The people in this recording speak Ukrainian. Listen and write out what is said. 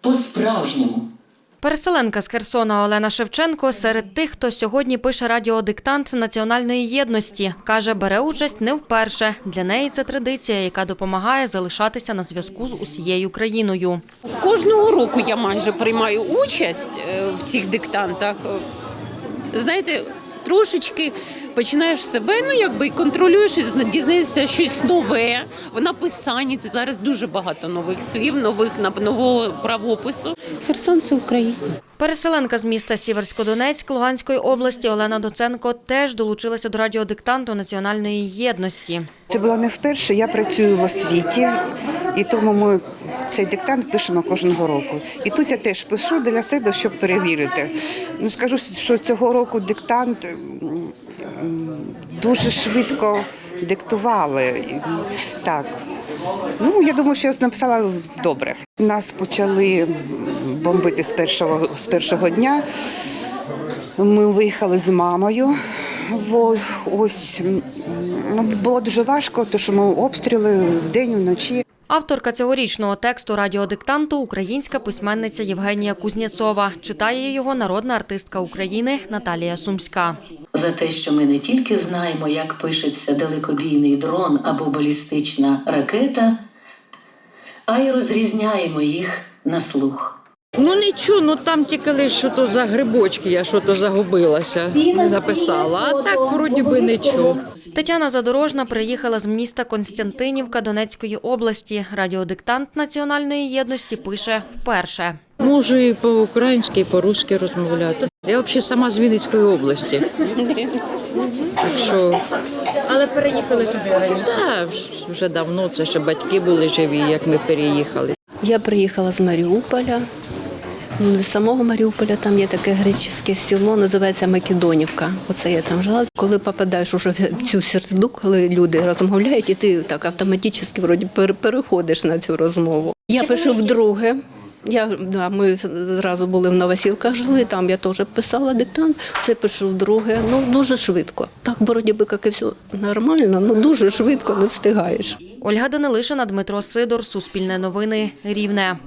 по-справжньому. Переселенка з Херсона Олена Шевченко серед тих, хто сьогодні пише радіодиктант національної єдності. Каже, бере участь не вперше. Для неї це традиція, яка допомагає залишатися на зв'язку з усією країною. Кожного року я майже приймаю участь е, в цих диктантах. Е, Знаєте, трошечки починаєш себе, ну якби контролюєш, і дізнаєшся щось нове. В написанні це зараз дуже багато нових слів, нових нового правопису. Херсон це Україна. Переселенка з міста Сіверськодонецьк Луганської області Олена Доценко теж долучилася до радіодиктанту національної єдності. Це було не вперше. Я працюю в освіті, і тому ми цей диктант пишемо кожного року. І тут я теж пишу для себе, щоб перевірити. Ну скажу, що цього року диктант дуже швидко диктували. Так. Ну, я думаю, що я написала добре. Нас почали бомбити з першого, з першого дня. Ми виїхали з мамою. Во- Ось ну, було дуже важко, тому що ми обстріли вдень, вночі. Авторка цьогорічного тексту радіодиктанту українська письменниця Євгенія Кузнєцова. Читає його народна артистка України Наталія Сумська. За те, що ми не тільки знаємо, як пишеться далекобійний дрон або балістична ракета, а й розрізняємо їх на слух. Ну нічого, ну там тільки лише що то за грибочки, я що то загубилася, не написала. А так вроді би нічого. Тетяна Задорожна приїхала з міста Константинівка Донецької області. Радіодиктант національної єдності пише вперше. Можу і по-українськи, і по-русски розмовляти. Я взагалі сама з Вінницької області. Так що, Але переїхали туди. так, вже давно, це ще батьки були живі, як ми переїхали. Я приїхала з Маріуполя. Ну, З самого Маріуполя там є таке греческе село, називається Македонівка. Оце я там жила. Коли попадаєш уже в цю середу, коли люди розмовляють, і ти так автоматично вроді пер- переходиш на цю розмову. Я пишу вдруге. Я, да, ми зразу були в Новосілках жили, там я теж писала диктант. все пишу вдруге. Ну дуже швидко. Так, вроді би, як і все нормально, ну дуже швидко не встигаєш. Ольга Данилишина, Дмитро Сидор, Суспільне новини, Рівне.